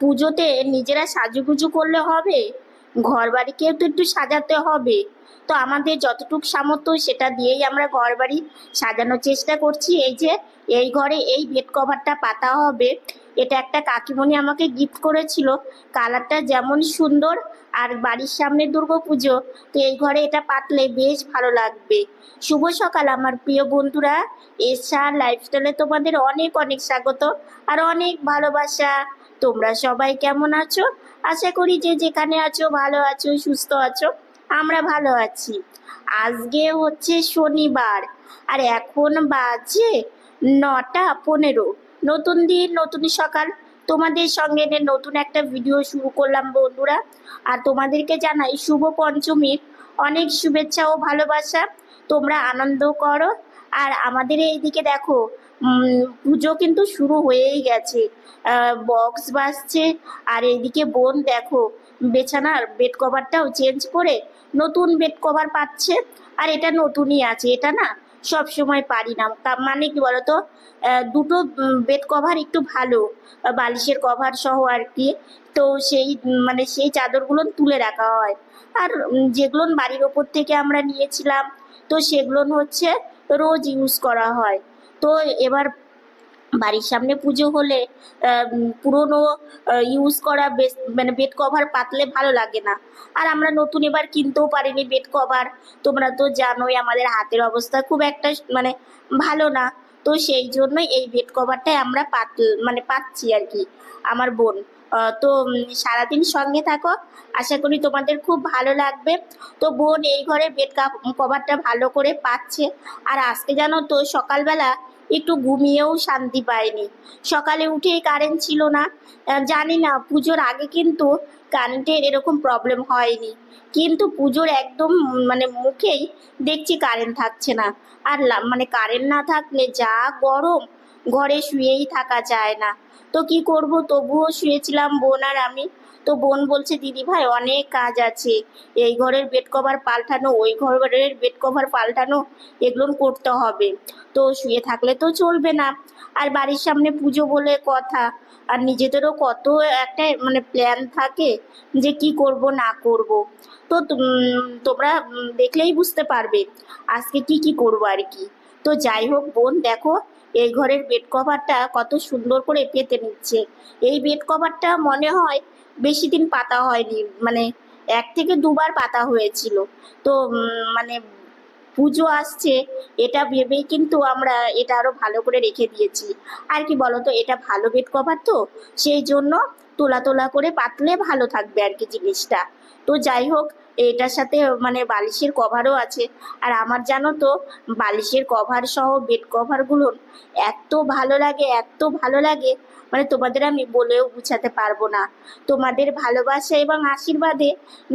পুজোতে নিজেরা সাজুগুজু করলে হবে ঘর বাড়িকেও তো একটু সাজাতে হবে। তো আমাদের যতটুকু সামর্থ্য সেটা দিয়েই আমরা ঘর বাড়ি সাজানোর চেষ্টা করছি। এই যে, এই ঘরে এই বেড কভারটা পাতা হবে। এটা একটা কাকিমণি আমাকে গিফট করেছিল। কালারটা যেমন সুন্দর আর বাড়ির সামনে দুর্গা পুজো, তো এই ঘরে এটা পাতলে বেশ ভালো লাগবে। শুভ সকাল আমার প্রিয় বন্ধুরা। এসা লাইফস্টাইলে তোমাদের অনেক অনেক স্বাগত আর অনেক ভালোবাসা। তোমরা সবাই কেমন আছো? আশা করি যে যেখানে আছো ভালো আছো, সুস্থ আছো, আমরা ভালো আছি। আজকে হচ্ছে শনিবার, আর এখন বাজে নটা পনেরো। নতুন দিন, নতুন সকাল। তোমাদের সঙ্গে নতুন একটা ভিডিও শুরু করলাম বন্ধুরা। আর তোমাদেরকে জানাই শুভ পঞ্চমীর। অনেক শুভেচ্ছা ও ভালোবাসা। তোমরা আনন্দ করো। আর আমাদের এইদিকে দেখো পুজো কিন্তু শুরু হয়েই গেছে। বক্স বাজছে, আর এইদিকে বোন দেখো, বেছানার বেড কভারটাও চেঞ্জ করে নতুন বেড কভার পাচ্ছে, আর এটা নতুনই আছে। এটা না সব সময় পারি না। তা- মানে কি বলতো? দুটো বেড কভার একটু ভালো, বালিশের কভার সহ আর কি। তো সেই মানে সেই চাদরগুলো তুলে রাখা হয়। আর যেগুলো বাড়ির ওপর থেকে আমরা নিয়েছিলাম, তো সেগুলো হচ্ছে রোজ ইউজ করা হয়। তো এবার বাড়ির সামনে পুজো হলে পুরোনো ইউজ করা মানে বেড কভার পাতলে ভালো লাগে না। আর আমরা নতুন এবার কিনতেও পারিনি বেড কভার তোমরা তো জানোই আমাদের হাতের অবস্থা খুব একটা মানে ভালো না। তো সেই জন্যই এই বেড কভারটাই আমরা পাত মানে পাচ্ছি আর কি। আমার বোন। তো সারাদিন সঙ্গে থাকো। আশা করি তোমাদের খুব ভালো লাগবে। তো বোন, এই ঘরে বেড কভারটা ভালো করে পাচ্ছে। আর আজকে জানো তো, সকালবেলা একটু ঘুমিয়েও শান্তি পাইনি। সকালে উঠে কারেন্ট ছিল না। জানি না, পুজোর আগে কিন্তু কারেন্টের এরকম প্রবলেম হয়নি। কিন্তু পুজোর একদম মানে মুখেই দেখছি কারেন্ট থাকছে না। আর মানে কারেন্ট না থাকলে যা গরম ঘরে শুয়েই থাকা যায় না। তো কি করব? তবুও শুয়েছিলাম বোন আর আমি। তো বোন বলছে, দিদি ভাই, অনেক কাজ আছে। এই ঘরের বেড কভার পাল্টানো, ওই ঘরের বেড কভার পাল্টানো, এগুলো করতে হবে। তো শুয়ে থাকলে তো চলবে না। আর বাড়ির সামনে পুজো বলে কথা। আর নিজেদেরও কত একটা মানে প্ল্যান থাকে যে কি করব, না করব। তো তোমরা দেখলেই বুঝতে পারবে। আজকে কি কি করব আর কি। তো যাই হোক বোন, দেখো এই ঘরের বেড কভারটা কত সুন্দর করে পেতে নিচ্ছে। এই বেড কভারটা মনে হয় বেশি দিন পাতা হয়নি মানে এক থেকে দুবার পাতা হয়েছিল। তো মানে পুজো আসছে, এটা ভেবেই কিন্তু আমরা এটা আরও ভালো করে রেখে দিয়েছি। আর কি বলতো, এটা ভালো বেড কভার তো, সেই জন্য তোলা তোলা করে পাতলে ভালো থাকবে আর কি জিনিসটা। তো যাই হোক এটার সাথে মানে বালিশের কভারও আছে। আর আমার জানো তো, বালিশের কভার সহ বেড কভারগুলো এত ভালো লাগে, এত ভালো লাগে মানে তোমাদের আমি বলেও বুঝাতে পারব না। তোমাদের ভালোবাসা এবং আশীর্বাদে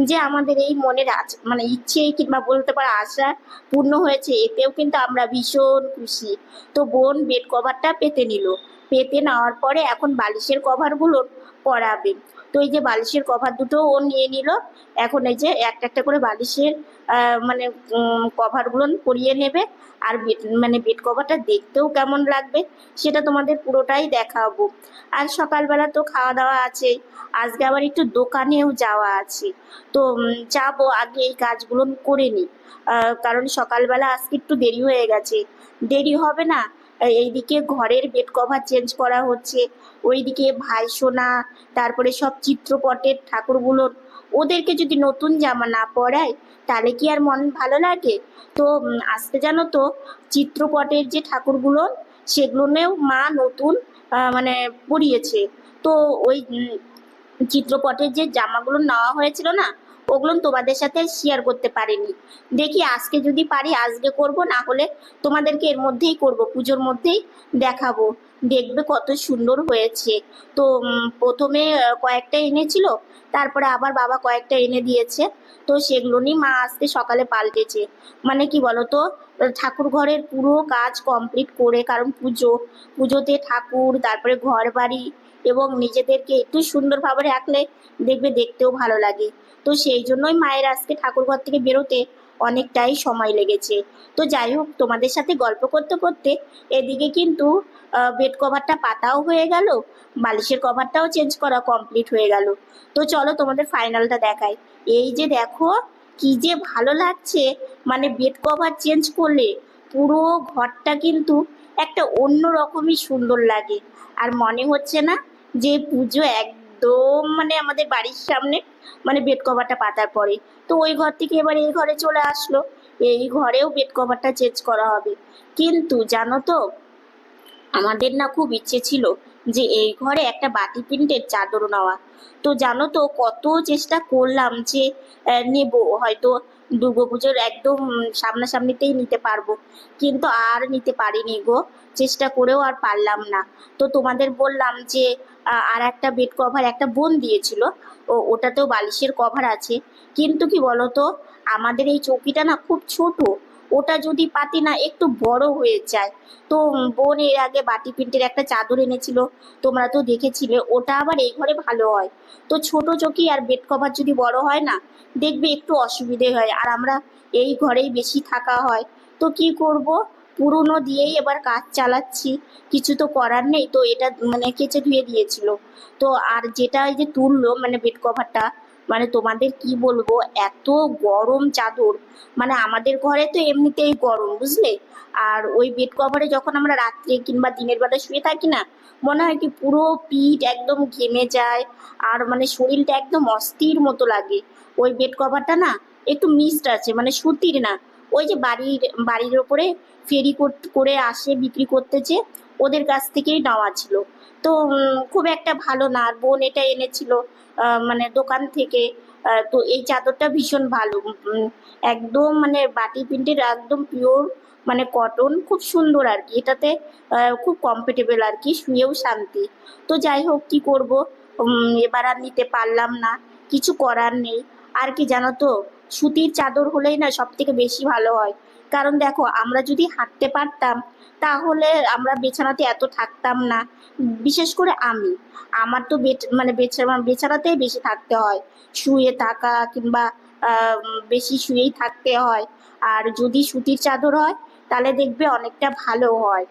যে আমাদের এই মনের মানে ইচ্ছে কিংবা বলতে পারো আশা পূর্ণ হয়েছে, এতেও কিন্তু আমরা ভীষণ খুশি। তো বোন বেড কভারটা পেতে নিল। পেতে নেওয়ার পরে এখন বালিশের কভারগুলো পরাবে। তো এই যে বালিশের কভার দুটো ও নিয়ে নিল। এখন এই যে একটা একটা করে বালিশের মানে কভারগুলো পরিয়ে নেবে। আর বেড মানে বেড কভারটা দেখতেও কেমন লাগবে সেটা তোমাদের পুরোটাই দেখাবো। আর সকালবেলা তো খাওয়া দাওয়া আছেই আজকে আবার একটু দোকানেও যাওয়া আছে। তো যাব আগে এই কাজগুলো করে নিই। কারণ সকালবেলা আজকে একটু দেরি হয়ে গেছে। দেরি হবে না? এইদিকে ঘরের বেড কভার চেঞ্জ করা হচ্ছে, ওইদিকে ভাই সোনা, তারপরে সব চিত্রপটের ঠাকুরগুলো। ওদেরকে যদি নতুন জামা না পরায়, তাহলে কি আর মন ভালো লাগে? তো আজকে জানো তো, চিত্রপটের যে ঠাকুরগুলো সেগুলোনেও মা নতুন মানে পরিয়েছে। তো ওই চিত্রপটের যে জামাগুলো নেওয়া হয়েছিল না ওগুলো তোমাদের সাথে শেয়ার করতে পারিনি। দেখি আজকে যদি পারি, আজকে করব, না হলে তোমাদেরকে এর মধ্যেই করব, পুজোর মধ্যেই দেখাবো। দেখবে কত সুন্দর হয়েছে। তো প্রথমে কয়েকটা এনেছিল, তারপরে আবার বাবা কয়েকটা এনে দিয়েছে। তো সেগুলো নিয়ে মা আজকে সকালে পাল্টেছে। মানে কি বলতো, ঠাকুর ঘরের পুরো কাজ কমপ্লিট করে, কারণ পুজো, পুজোতে ঠাকুর, তারপরে ঘর বাড়ি এবং নিজেদেরকে একটু সুন্দরভাবে রাখলে দেখবে দেখতেও ভালো লাগে। তো সেই জন্যই মায়ের আজকে ঠাকুর ঘর থেকে বেরোতে অনেকটাই সময় লেগেছে। তো যাই হোক, তোমাদের সাথে গল্প করতে করতে এদিকে কিন্তু বেড কভারটা পাতাও হয়ে গেল, বালিশের কভারটাও চেঞ্জ করা কমপ্লিট হয়ে গেল। তো চলো তোমাদের ফাইনালটা দেখাই। এই যে দেখো, কি যে ভালো লাগছে মানে বেড কভার চেঞ্জ করলে পুরো ঘরটা কিন্তু একটা অন্য রকমই সুন্দর লাগে। আর মনে হচ্ছে না যে পুজো একদম মানে আমাদের বাড়ির সামনে মানে বেড কভারটা পাতার পরে। তো ওই ঘর থেকে এবার এই ঘরে চলে আসলো। এই ঘরেও বেড কভারটা চেঞ্জ করা হবে। কিন্তু জানো তো, আমাদের না খুব ইচ্ছে ছিল যে এই ঘরে একটা বাটি প্রিন্টের চাদর নেওয়া। তো জানো তো, কত চেষ্টা করলাম যে নেব। হয়তো দুর্গাপুজোর একদম সামনাসামনিতেই নিতে পারব। কিন্তু আর নিতে পারিনি গো। চেষ্টা করেও আর পারলাম না। তো তোমাদের বললাম যে আর একটা বেড কভার একটা বোন দিয়েছিল। ও, ওটাতেও বালিশের কভার আছে। কিন্তু কি বলতো, আমাদের এই চৌকিটা না খুব ছোট। ওটা যদি পাতি না, একটু বড় হয়ে যায়। তো বোন এর আগে বাটি প্রিন্টের একটা চাদর এনেছিল। তোমরা তো দেখেছিলে, ওটা আবার এই ঘরে ভালো হয়। তো ছোট চৌকি আর বেড কভার যদি বড় হয় না, দেখবে একটু অসুবিধে হয়। আর আমরা এই ঘরেই বেশি থাকা হয়। তো কি করব? পুরনো দিয়েই এবার কাজ চালাচ্ছি, কিছু তো করার নেই। তো এটা মানে কেচে ধুয়ে দিয়েছিল। তো আর যেটা এই যে তুললো মানে বেড কভারটা মানে তোমাদের কি বলব, এত গরম চাদর। মানে আমাদের ঘরে তো এমনিতেই গরম, বুঝলে? আর ওই বেড কভারে যখন আমরা রাত্রে কিংবা দিনের বেলা শুয়ে থাকি না, মনে হয় কি পুরো পিঠ একদম ঘেমে যায়, আর মানে শরীরটা একদম অস্থির মতো লাগে। ওই বেড কভারটা না, একটু মিক্সড আছে মানে সুতির না। ওই যে বাড়ির বাড়ির ওপরে ফেরি কর- আসে, বিক্রি করতেছে, ওদের কাছ থেকেই নেওয়া ছিল। তো খুব একটা ভালো না, আর বোন এটা এনেছিল মানে দোকান থেকে তো এই চাদরটা ভীষণ ভালো একদম মানে বাটি প্রিন্টের একদম পিওর মানে কটন খুব সুন্দর আর কি। এটাতে খুব কমফোর্টেবল আর কি, শুয়েও শান্তি। তো যাই হোক, কি করব? এবার আর নিতে পারলাম না, কিছু করার নেই। আর কি জানো তো সুতির চাদর হলেই না সব থেকে বেশি ভালো হয়। কারণ দেখো, আমরা যদি হাঁটতে পারতাম, তাহলে আমরা বিছানাতে এত থাকতাম না। বিশেষ করে আমি। আমার তো মানে বেছানা বিছানাতেই বেশি থাকতে হয়। শুয়ে থাকা কিংবা বেশি শুয়েই থাকতে হয়। আর যদি সুতির চাদর হয়, তাহলে দেখবে অনেকটা ভালো হয়।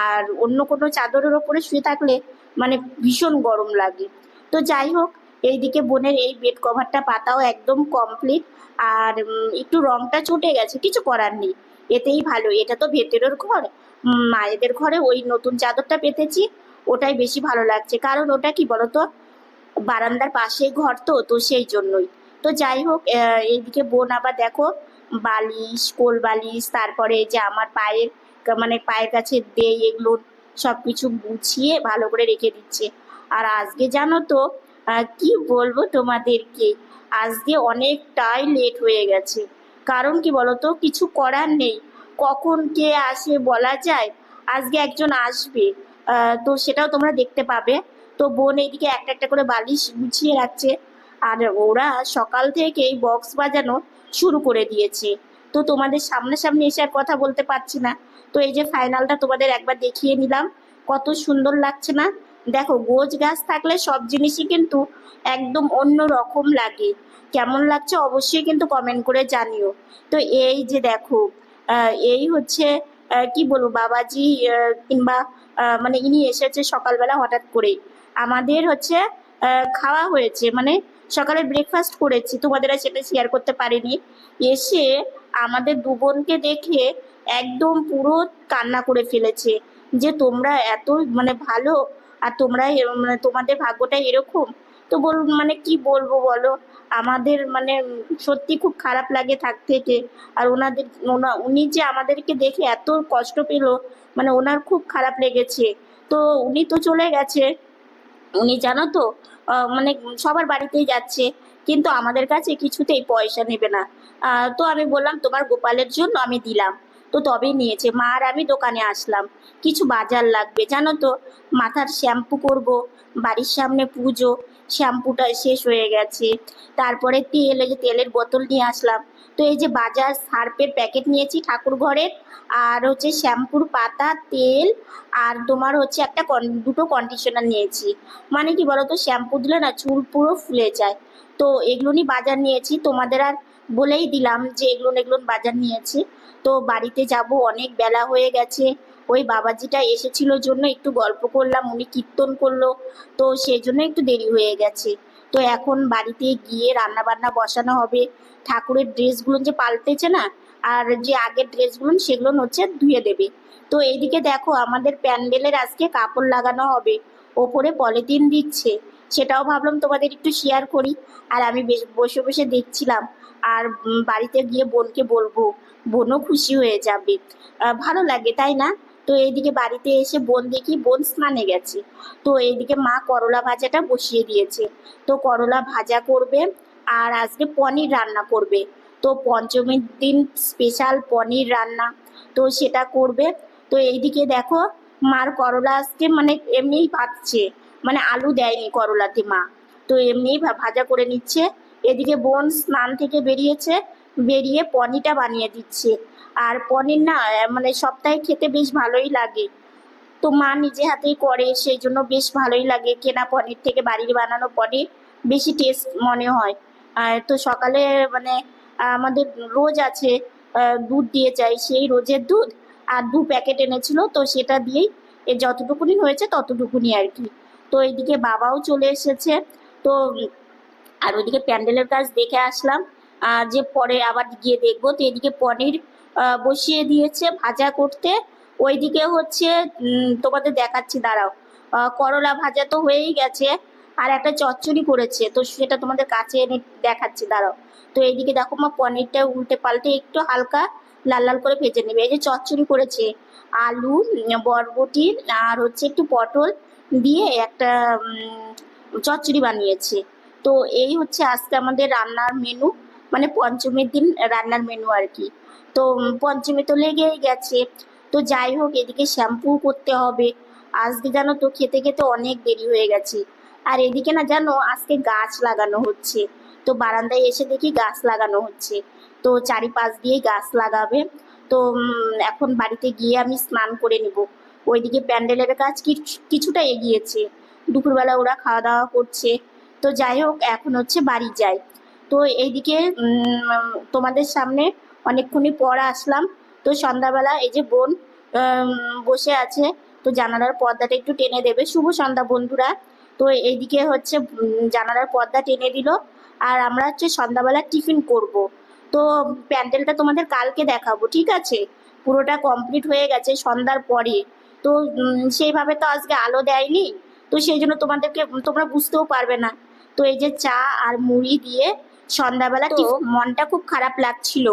আর অন্য কোনো চাদরের ওপরে শুয়ে থাকলে মানে ভীষণ গরম লাগে। তো যাই হোক এইদিকে বোনের এই বেড কভারটা পাতাও একদম কমপ্লিট আর একটু রংটা চটে গেছে, কিছু করার নেই। এতেই ভালো, এটা তো ভেতরের ঘর। মায়েদের ঘরে ওই নতুন চাদরটা পেতেছি, ওটাই বেশি ভালো লাগছে। কারণ ওটা কি বলতো, বারান্দার পাশে ঘর তো তো সেই জন্যই। তো যাই হোক এইদিকে বোন আবার দেখো, বালিশ, কোল বালিশ, তারপরে যে আমার পায়ের মানে পায়ের কাছে দেই, এগুলো সব কিছু গুছিয়ে ভালো করে রেখে দিচ্ছে। আর আজকে জানো তো কি বলব তোমাদেরকে? আজকে অনেকটাই লেট হয়ে গেছে। কারণ কি বলতো? কিছু করার নেই। কখন কে আসে বলা যায়? আজকে একজন আসবে। তো সেটাও তোমরা দেখতে পাবে। তো বোন এইদিকে একটা একটা করে বালিশ গুছিয়ে রাখছে। আর ওরা সকাল থেকেই বক্স বাজানো শুরু করে দিয়েছে। তো তোমাদের সামনাসামনি এসে আর কথা বলতে পারছি না। তো এই যে ফাইনালটা তোমাদের একবার দেখিয়ে নিলাম। কত সুন্দর লাগছে না? দেখো গোজ গাছ থাকলে সব জিনিসই কিন্তু একদম অন্য রকম লাগে। কেমন লাগছে অবশ্যই কিন্তু কমেন্ট করে জানিও। তো এই যে দেখো এই হচ্ছে কি বলব, বাবাজি কিংবা মানে ইনি এসেছে সকালবেলা হঠাৎ করে। আমাদের হচ্ছে খাওয়া হয়েছে মানে সকালে ব্রেকফাস্ট করেছি। তোমাদের সেটা শেয়ার করতে পারিনি। এসে আমাদের দু বোনকে দেখে একদম পুরো কান্না করে ফেলেছে যে তোমরা এত মানে ভালো আর তোমরা মানে তোমাদের ভাগ্যটা এরকম? তো বল মানে কি বলব বলো? আমাদের মানে সত্যি খুব খারাপ লাগে থাক থেকে আর ওনাদের, ওনা, উনি যে আমাদেরকে দেখে এত কষ্ট পেল মানে ওনার খুব খারাপ লেগেছে। তো উনি তো চলে গেছে। উনি জানো তো মানে সবার বাড়িতেই যাচ্ছে। কিন্তু আমাদের কাছে কিছুতেই পয়সা নেবে না। তো আমি বললাম, তোমার গোপালের জন্য আমি দিলাম। তো তবেই নিয়েছে। মা আর আমি দোকানে আসলাম। কিছু বাজার লাগবে, জানো তো? মাথার শ্যাম্পু করব, বাড়ির সামনে পুজো, শ্যাম্পুটা শেষ হয়ে গেছে। তারপরে তেল, এই যে তেলের বোতল নিয়ে আসলাম। তো এই যে বাজার সার্পের প্যাকেট নিয়েছি ঠাকুর ঘরের, আর হচ্ছে শ্যাম্পুর পাতা, তেল, আর তোমার হচ্ছে একটা দুটো কন্ডিশনার নিয়েছি। মানে কি বলো তো শ্যাম্পু দিলে না চুল পুরো ফুলে যায়। তো এগুলো নিয়ে বাজার নিয়েছি। তোমাদের আর বলেই দিলাম যে এগুলো এগুলো বাজার নিয়েছি। তো বাড়িতে যাব, অনেক বেলা হয়ে গেছে। ওই বাবাজিটা এসেছিল জন্য একটু গল্প করলাম, উনি কীর্তন করল, তো সেই জন্য একটু দেরি হয়ে গেছে। তো এখন বাড়িতে গিয়ে রান্না বান্না বসানো হবে। ঠাকুরের ড্রেসগুলো যে পাল্টেছে না, আর যে আগের ড্রেসগুলো সেগুলো হচ্ছে ধুয়ে দেবে। তো এইদিকে দেখো আমাদের প্যান্ডেলের আজকে কাপড় লাগানো হবে। ওপরে পলিথিন দিচ্ছে। সেটাও ভাবলাম তোমাদের একটু শেয়ার করি। আর আমি বেশ বসে বসে দেখছিলাম। আর বাড়িতে গিয়ে বোনকে বলব। বোনও খুশি হয়ে যাবে। ভালো লাগে, তাই না? তো এইদিকে বাড়িতে এসে বোন দেখি, বোন স্নানে গেছে। তো এইদিকে মা করলা ভাজাটা বসিয়ে দিয়েছে। তো করলা ভাজা করবে আর আজকে পনির রান্না করবে। তো পঞ্চমীর দিন স্পেশাল পনির রান্না। তো সেটা করবে। তো এইদিকে দেখো, মার করলা আজকে মানে এমনিই ভাজছে। মানে আলু দেয়নি করলাতে মা। তো এমনি ভাজা করে নিচ্ছে। এদিকে বোন স্নান থেকে বেরিয়েছে। বেরিয়ে পনিরটা বানিয়ে দিচ্ছে। আর পনির না মানে সপ্তাহে খেতে বেশ ভালোই লাগে। তো মা নিজে হাতেই করে, সেই জন্য বেশ ভালোই লাগে কেনা পনির থেকে, বাড়ির বানানো পনির। বেশি টেস্ট মনে হয়। আর তো সকালে মানে আমাদের রোজ আছে দুধ দিয়ে যাই সেই রোজের দুধ আর দু প্যাকেট এনেছিল, তো সেটা দিয়েই এ, যতটুকুনি হয়েছে ততটুকুনি আর কি। তো এইদিকে বাবাও চলে এসেছে, তো, আর ওইদিকে প্যান্ডেলের কাজ দেখে আসলাম। আহ, যে পরে আবার গিয়ে দেখব। তো এদিকে পনির বসিয়ে দিয়েছে ভাজা করতে। ওইদিকে হচ্ছে তোমাদের দেখাচ্ছি দাঁড়াও। করলা ভাজা তো হয়েই গেছে আর একটা চচ্চড়ি করেছে। তো সেটা তোমাদের কাছে এনে দেখাচ্ছি দাঁড়াও। তো এইদিকে দেখো মা পনিরটা উল্টে পাল্টে একটু হালকা লাল লাল করে ভেজে নেবে। এই যে চচ্চড়ি করেছে আলু বরবটি আর হচ্ছে একটু পটল দিয়ে একটা চচ্চড়ি বানিয়েছে। তো এই হচ্ছে আজকে আমাদের রান্নার মেনু মানে পঞ্চমীর দিন রান্নার মেনু আর কি। তো পঞ্চমী তো লেগেই গেছে। তো যাই হোক, এদিকে শ্যাম্পু করতে হবে। আজকে জানো তো, খেতে খেতে অনেক দেরি হয়ে গেছে। আর এদিকে না জানো, আজকে গাছ লাগানো হচ্ছে। তো বারান্দায় এসে দেখি গাছ লাগানো হচ্ছে। তো চারিপাশ দিয়েই গাছ লাগাবে। তো এখন বাড়িতে গিয়ে আমি স্নান করে নিব। ওইদিকে প্যান্ডেলের কাজ কিছু- কিছুটা এগিয়েছে। দুপুরবেলা ওরা খাওয়া দাওয়া করছে। তো যাই হোক, এখন হচ্ছে বাড়ি যাই। তো এইদিকে তোমাদের সামনে অনেকক্ষণই পর আসলাম। তো সন্ধ্যাবেলা এই যে বোন বসে আছে, তো জানালার পর্দাটা একটু টেনে দেবে। শুভ সন্ধ্যা বন্ধুরা। তো এইদিকে হচ্ছে জানালার পর্দা টেনে দিল। আর আমরা হচ্ছে সন্ধ্যাবেলা টিফিন করব। তো প্যান্ডেলটা তোমাদের কালকে দেখাবো, ঠিক আছে? পুরোটা কমপ্লিট হয়ে গেছে সন্ধ্যার পরে। তো সেইভাবে তো আজকে আলো দেয়নি। তো সেই জন্য তোমাদেরকে, তোমরা বুঝতেও পারবে না। তো এই যে চা আর মুড়ি দিয়ে সন্ধ্যাবেলা তো- মনটা খুব খারাপ লাগছিল।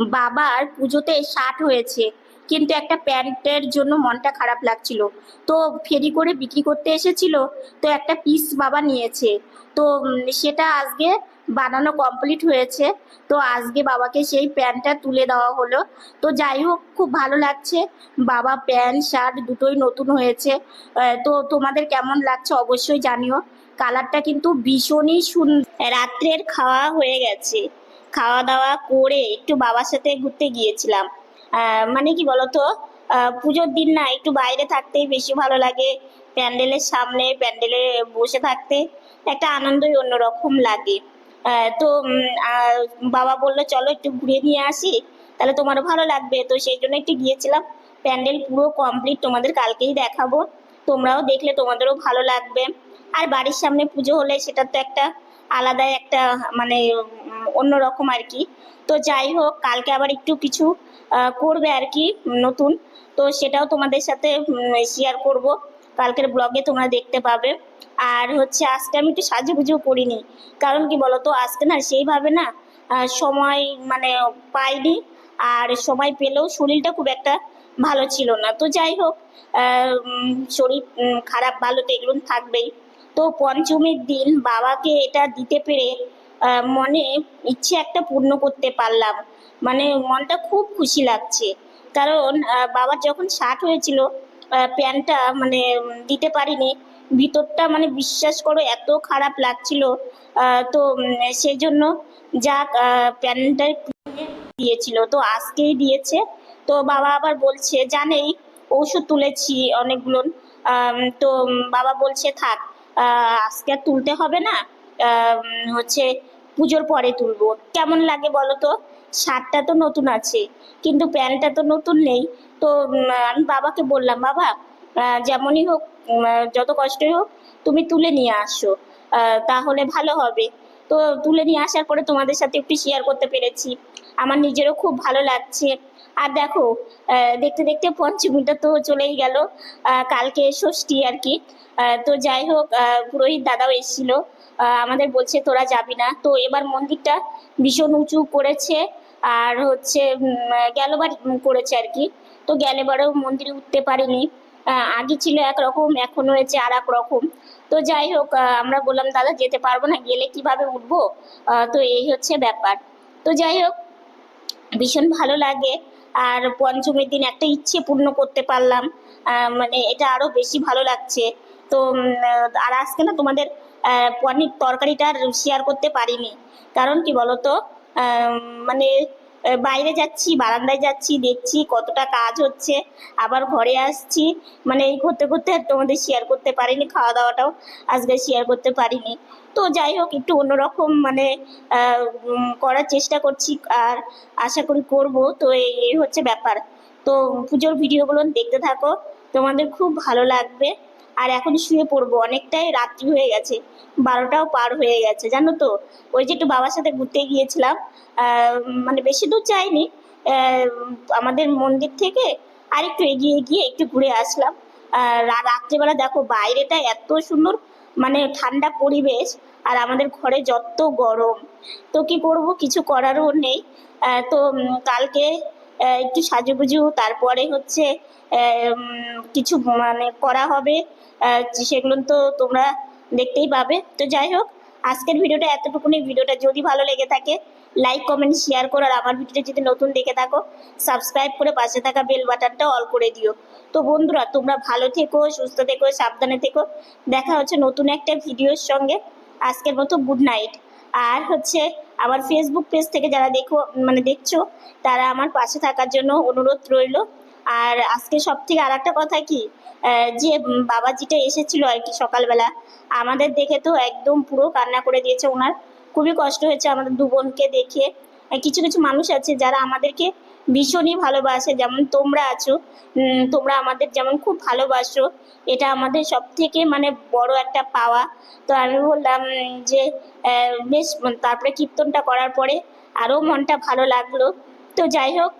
বাবার পুজোতে ষাট হয়েছে কিন্তু একটা প্যান্টের জন্য মনটা খারাপ লাগছিল। তো ফেরি করে বিক্রি করতে এসেছিল তো একটা পিস বাবা নিয়েছে। তো সেটা আজকে বানানো কমপ্লিট হয়েছে। তো আজকে বাবাকে সেই প্যান্টটা তুলে দেওয়া হলো। তো যাই হোক, খুব ভালো লাগছে। বাবা প্যান্ট, শার্ট দুটোই নতুন হয়েছে। তো তোমাদের কেমন লাগছে অবশ্যই জানিও। কালারটা কিন্তু ভীষণই সুন্দর। রাত্রের খাওয়া হয়ে গেছে। খাওয়া দাওয়া করে একটু বাবার সাথে ঘুরতে গিয়েছিলাম। মানে কি বলতো? পুজোর দিন না একটু বাইরে থাকতেই বেশি ভালো লাগে। প্যান্ডেলের সামনে, প্যান্ডেলে বসে থাকতে একটা আনন্দই অন্যরকম লাগে। তো বাবা বলল, চলো একটু ঘুরে নিয়ে আসি, তাহলে তোমারও ভালো লাগবে। তো সেই জন্য একটু গিয়েছিলাম। প্যান্ডেল পুরো কমপ্লিট তোমাদের কালকেই দেখাবো। তোমরাও দেখলে তোমাদেরও ভালো লাগবে। আর বাড়ির সামনে পুজো হলে সেটা তো একটা আলাদাই একটা মানে অন্যরকম আর কি। তো যাই হোক, কালকে আবার একটু কিছু করবে আর কি, নতুন। তো সেটাও তোমাদের সাথে শেয়ার করব। কালকের ব্লগে তোমরা দেখতে পাবে। আর হচ্ছে আজকে আমি একটু সাজুগুজু করিনি। কারণ কি বলতো, আজকে না সেইভাবে না সময় মানে পাইনি। আর সময় পেলেও শরীরটা খুব একটা ভালো ছিল না। তো যাই হোক শরীর খারাপ ভালো তো এগুলো থাকবেই। তো পঞ্চমীর দিন বাবাকে এটা দিতে পেরে মনে ইচ্ছে একটা পূর্ণ করতে পারলাম। মানে মনটা খুব খুশি লাগছে। কারণ বাবার যখন ষাট হয়েছিল প্যান্টটা মানে দিতে পারিনি ভিতরটা মানে বিশ্বাস করো এত খারাপ লাগছিল তো সেজন্য যাক আহ, প্যান্টটা দিয়েছিল তো আজকেই দিয়েছে। তো বাবা আবার বলছে জানেই ওষুধ তুলেছি অনেকগুলো তো বাবা বলছে থাক আজকে আর তুলতে হবে না হচ্ছে পুজোর পরে তুলবো। কেমন লাগে বলো তো? শার্টটা তো নতুন আছে কিন্তু প্যান্টটা তো নতুন নেই। তো আমি বাবাকে বললাম বাবা যেমনই হোক যত কষ্টই হোক, তুমি তুলে নিয়ে আসো। তাহলে ভালো হবে। তো তুলে নিয়ে আসার পরে তোমাদের সাথে একটু শেয়ার করতে পেরেছি। আমার নিজেরও খুব ভালো লাগছে। আর দেখো দেখতে দেখতে পঞ্চমীটা তো চলেই গেল। কালকে ষষ্ঠী আর কি। তো যাই হোক পুরোহিত দাদাও এসেছিল। আমাদের বলছে, তোরা যাবি না। তো এবার মন্দিরটা ভীষণ উঁচু করেছে। আর হচ্ছে গেলবার করেছে আর কি। তো গেলেবারেও মন্দিরে উঠতে পারিনি। আগে ছিল একরকম, এখন হয়েছে আর এক রকম তো যাই হোক আমরা বললাম, দাদা, যেতে পারব না, গেলে কীভাবে উঠবো? তো এই হচ্ছে ব্যাপার। তো যাই হোক, ভীষণ ভালো লাগে। আর পঞ্চমীর দিন একটা ইচ্ছে পূর্ণ করতে পারলাম। মানে এটা আরও বেশি ভালো লাগছে। তো আর আজকে না তোমাদের পনির তরকারিটা শেয়ার করতে পারিনি। কারণ কি বলতো? মানে বাইরে যাচ্ছি, বারান্দায় যাচ্ছি, দেখছি কতটা কাজ হচ্ছে। আবার ঘরে আসছি। মানে এই করতে করতে আর তোমাদের শেয়ার করতে পারিনি খাওয়া দাওয়াটাও আজকে শেয়ার করতে পারিনি। তো যাই হোক, একটু অন্যরকম মানে করার চেষ্টা করছি আর আশা করি করব। তো এই হচ্ছে ব্যাপার। তো পুজোর ভিডিওগুলো দেখতে থাকো, তোমাদের খুব ভালো লাগবে। আর এখন শুয়ে পড়ব, অনেকটাই রাত্রি হয়ে গেছে, বারোটাও পার হয়ে গেছে, জানো তো? ওই যে একটু বাবার সাথে ঘুরতে গিয়েছিলাম মানে বেশি দূর যাইনি। আমাদের মন্দির থেকে আর একটু এগিয়ে গিয়ে একটু ঘুরে আসলাম। রাত্রেবেলা দেখো বাইরেটা এত সুন্দর মানে ঠান্ডা পরিবেশ, আর আমাদের ঘরে যত গরম। তো কি করব, কিছু করারও নেই। তো কালকে একটু সাজুগুজু, তারপরে হচ্ছে কিছু মানে করা হবে। সেগুলো তো তোমরা দেখতেই পাবে। তো যাই হোক, আজকের ভিডিওটা এতটুকুনি। ভিডিওটা যদি ভালো লেগে থাকে লাইক কমেন্ট শেয়ার করো। আর আমার ভিডিওটা যদি নতুন দেখে থাকো সাবস্ক্রাইব করে পাশে থাকা বেল বাটনটা অল করে দিও। তো বন্ধুরা, তোমরা ভালো থেকো, সুস্থ থেকো, সাবধানে থেকো। দেখা হচ্ছে নতুন একটা ভিডিওর সঙ্গে। আজকের মতো গুড নাইট আর হচ্ছে আমার ফেসবুক পেজ থেকে যারা দেখো মানে দেখছ, তারা আমার পাশে থাকার জন্য অনুরোধ রইল। আর আজকে সব থেকে আর একটা কথা কি? যে বাবাজিটা এসেছিল আর কি সকালবেলা, আমাদের দেখে তো একদম পুরো কান্না করে দিয়েছে ওনার। খুবই কষ্ট হয়েছে আমাদের দু বোনকে দেখে। কিছু কিছু মানুষ আছে যারা আমাদেরকে ভীষণই ভালোবাসে, যেমন তোমরা আছো। তোমরা আমাদের যেমন খুব ভালোবাসো, এটা আমাদের সব থেকে মানে বড় একটা পাওয়া। তো আমি বললাম যে বেশ, তারপরে কীর্তনটা করার পরে আরও মনটা ভালো লাগল। তো যাই হোক